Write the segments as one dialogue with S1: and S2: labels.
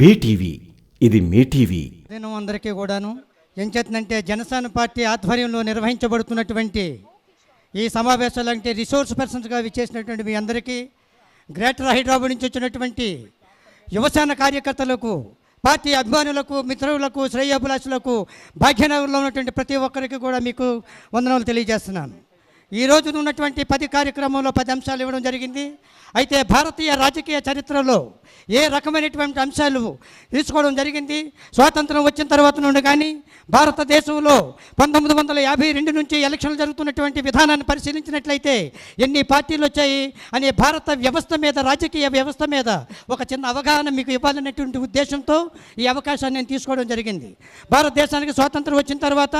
S1: BTV ఇది మీ TV.
S2: దినం అందరికీ కూడాను ఏం చేతుందంటే జనసేన పార్టీ ఆధ్వర్యంలో నిర్వహించబడుతున్నటువంటి ఈ సమావేశాలు అంటే రిసోర్స్ పర్సన్స్గా విచ్చేసినటువంటి మీ అందరికీ గ్రేటర్ హైదరాబాద్ నుంచి వచ్చినటువంటి యువసేన కార్యకర్తలకు పార్టీ అభిమానులకు మిత్రులకు శ్రేయాభిలాషులకు భాగ్యనగర్లో ఉన్నటువంటి ప్రతి ఒక్కరికి కూడా మీకు వందనాలు తెలియజేస్తున్నాను. ఈ రోజున ఉన్నటువంటి పది కార్యక్రమంలో పది అంశాలు ఇవ్వడం జరిగింది. అయితే భారతీయ రాజకీయ చరిత్రలో ఏ రకమైనటువంటి అంశాలు తీసుకోవడం జరిగింది? స్వాతంత్రం వచ్చిన తర్వాత నుండి కానీ భారతదేశంలో పంతొమ్మిది వందల యాభై రెండు నుంచి ఎలక్షన్లు జరుగుతున్నటువంటి విధానాన్ని పరిశీలించినట్లయితే ఎన్ని పార్టీలు వచ్చాయి అనే భారత వ్యవస్థ మీద రాజకీయ వ్యవస్థ మీద ఒక చిన్న అవగాహన మీకు ఇవ్వాలనేటువంటి ఉద్దేశంతో ఈ అవకాశాన్ని నేను తీసుకోవడం జరిగింది. భారతదేశానికి స్వాతంత్రం వచ్చిన తర్వాత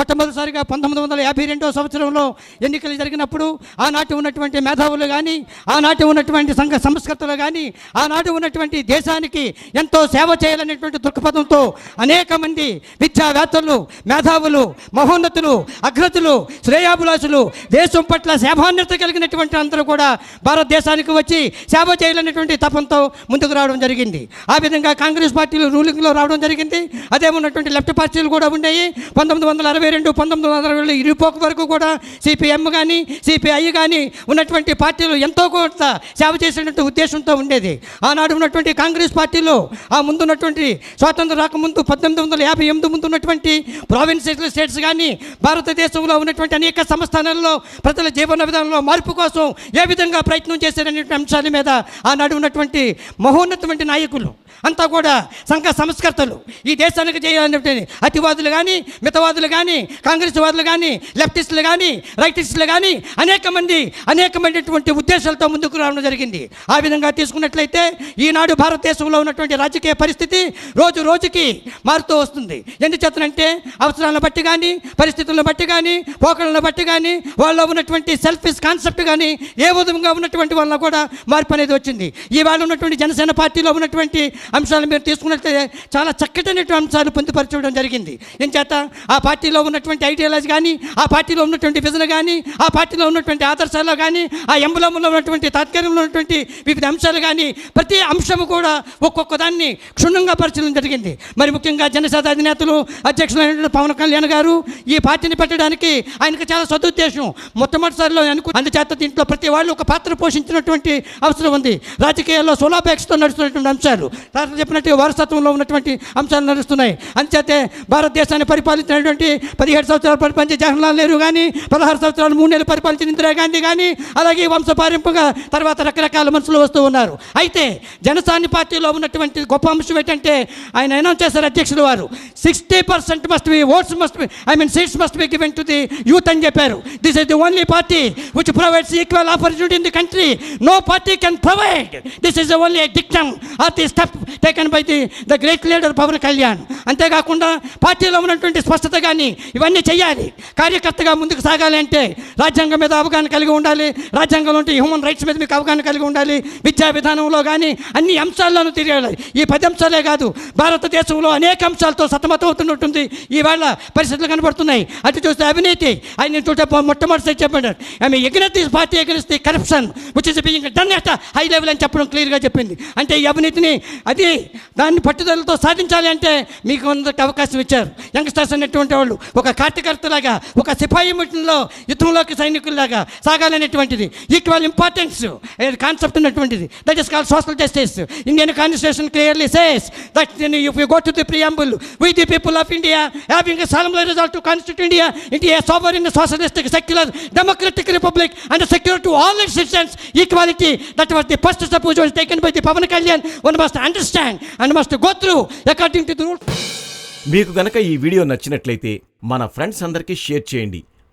S2: మొట్టమొదటిసారిగా పంతొమ్మిది వందల యాభై రెండవ సంవత్సరంలో ఎన్నికలు జరిగినప్పుడు ఆనాటి ఉన్నటువంటి మేధావులు కానీ ఆనాటి ఉన్నటువంటి సంఘ సంస్కృతులు కానీ ఆనాటి ఉన్నటువంటి దేశానికి ఎంతో సేవ చేయాలనేటువంటి దృక్పథంతో అనేక మంది విద్యావేత్తలు మేధావులు మహోన్నతులు అగ్రతులు శ్రేయాభిలాషులు దేశం పట్ల సేవాన్యత కలిగినటువంటి అందరూ కూడా భారతదేశానికి వచ్చి సేవ చేయాలనేటువంటి తపంతో ముందుకు రావడం జరిగింది. ఆ విధంగా కాంగ్రెస్ పార్టీలు రూలింగ్లో రావడం జరిగింది. అదే ఉన్నటువంటి లెఫ్ట్ పార్టీలు కూడా ఉన్నాయి. పంతొమ్మిది వందల అరవై రెండు పంతొమ్మిది వందల ఇరుపోక వరకు కూడా సిపిఎం కానీ సిపిఐ కానీ ఉన్నటువంటి పార్టీలు ఎంతో కొంత సేవ చేసినటువంటి ఉద్దేశంతో ఉండేది. ఆనాడు ఉన్నటువంటి కాంగ్రెస్ పార్టీలో ఆ ముందున్నటువంటి స్వాతంత్రం రాకముందు పద్దెనిమిది వందల యాభై ఎనిమిది ముందు ఉన్నటువంటి ప్రావిన్షియల్ స్టేట్స్ కానీ భారతదేశంలో ఉన్నటువంటి అనేక సంస్థానాల్లో ప్రజల జీవన విధానంలో మార్పు కోసం ఏ విధంగా ప్రయత్నం చేశారనేటువంటి అంశాల మీద ఆనాడు ఉన్నటువంటి మహోన్నతమైన నాయకులు అంతా కూడా సంఘ సంస్కర్తలు. ఈ దేశానికి చేయాలనేటువంటి అతివాదులు కానీ మితవాదులు కానీ కాంగ్రెస్ వాదులు కానీ లెఫ్టిస్టులు కానీ రైటిస్టులు కానీ అనేక మంది అనేకమైనటువంటి ఉద్దేశాలతో ముందుకు రావడం జరిగింది. ఆ విధంగా తీసుకున్నట్లయితే ఈనాడు భారతదేశంలో ఉన్నటువంటి రాజకీయ పరిస్థితి రోజు రోజుకి మారుతూ వస్తుంది. ఎందుచేతనంటే అవసరాలను బట్టి కానీ పరిస్థితులను బట్టి కానీ పోకడలను బట్టి కానీ వాళ్ళలో ఉన్నటువంటి సెల్ఫిష్ కాన్సెప్ట్ కానీ ఏ విధంగా ఉన్నటువంటి వాళ్ళ కూడా మార్పు అనేది వచ్చింది. ఈవేళ ఉన్నటువంటి జనసేన పార్టీలో ఉన్నటువంటి అంశాలు మీరు తీసుకున్నట్లయితే చాలా చక్కటైనటువంటి అంశాలు పొందుపరచడం జరిగింది. ఏం చేత ఆ పార్టీలో ఉన్నటువంటి ఐడియాలజీ కానీ ఆ పార్టీలో ఉన్నటువంటి విజన్ కానీ ఆ పార్టీలో ఉన్నటువంటి ఆదర్శాల్లో కానీ ఆ ఎంబలంలో ఉన్నటువంటి తాత్కార్యంలో ఉన్నటువంటి వివిధ అంశాలు కానీ ప్రతి అంశము కూడా ఒక్కొక్క దాన్ని క్షుణ్ణంగా పరిశీలన జరిగింది. మరి ముఖ్యంగా జనసేన అధినేతలు అధ్యక్షులైనటువంటి పవన్ కళ్యాణ్ గారు ఈ పార్టీని పెట్టడానికి ఆయనకు చాలా సదుద్దేశం. మొట్టమొదటిసారిలో అనుకు అందుచేత దీంట్లో ప్రతి వాళ్ళు ఒక పాత్ర పోషించినటువంటి అవసరం ఉంది. రాజకీయాల్లో సులాపేక్షతో నడుస్తున్నటువంటి అంశాలు తర్వాత చెప్పినట్టు వారసత్వంలో ఉన్నటువంటి అంశాలు నడుస్తున్నాయి. అందుచేతే భారతదేశాన్ని పరిపాలించినటువంటి పదిహేడు సంవత్సరాలు పరిపాలించే జవహర్లాల్ నెహ్రూ కానీ పదహారు సంవత్సరాలు మూడు నెలలు పరిపాలించిన ఇందిరాగాంధీ కానీ అలాగే వంశపారింపుగా తర్వాత రకరకాల మనుషులు వస్తూ ఉన్నారు. అయితే జనసాని పార్టీలో ఉన్నటువంటి గొప్ప అంశం ఏంటంటే ఆయన అనౌన్స్ చేశారు అధ్యక్షులు వారు. Sixty percent must be votes must be I mean seats must be given to the youth అని చెప్పారు. This is the only party which provides equal opportunity in the country no party can provide this is only dictum are the step taken by the the great leader Pavan Kalyan అంతేకాకుండా పార్టీలో ఉన్నటువంటి స్పష్టత కానీ ఇవన్నీ చేయాలి కార్యకర్తగా ముందుకు సాగాలి అంటే రాజ్యాంగం మీద అవగాహన కలిగి ఉండాలి. రాజ్యాంగంలో ఉంటే హ్యూమన్ రైట్స్ మీద మీకు అవగాహన కలిగి ఉండాలి. విద్యా విధానంలో కానీ అన్ని అంశాల్లోనూ తిరగాలి. ఈ పది అంశాలే కాదు భారతదేశంలో అనేక అంశాలతో సతమతమవుతున్నట్టుంది. ఈవేళ పరిస్థితులు కనబడుతున్నాయి. అటు చూస్తే అవినీతి ఆయన చూస్తే మొట్టమొదటిసారి చెప్పాడు. ఆమె against party against corruption which is done at high level అని చెప్పడం క్లియర్గా చెప్పింది. అంటే ఈ అవినీతిని అది దాన్ని పట్టుదలతో సాధించాలి అంటే మీకు అందరికి అవకాశం ఇచ్చారు. యంగ్స్టర్స్ అనేటువంటి వాళ్ళు ఒక కార్యకర్తలాగా ఒక సిపాయి మిషన్లో యుద్ధంలోకి సైనికుల్లాగా సాగాలి అనేటువంటిది ఈక్వల్ ఇంపార్టెన్స్ కాన్సెప్ట్ ఉన్నటువంటిది. That is call social justice Indian constitution clearly says that you go to the preamble we the people of India having solemn resolved to constitute India India sovereign socialistic secular democratic republic and secure to all it citizens equality that was the first suppose taken by the Pavan Kalyan one must understand and must go through according to the rule
S1: మీకు గనక ఈ video నచ్చినట్లయితే మన friends అందరికీ share చేయండి.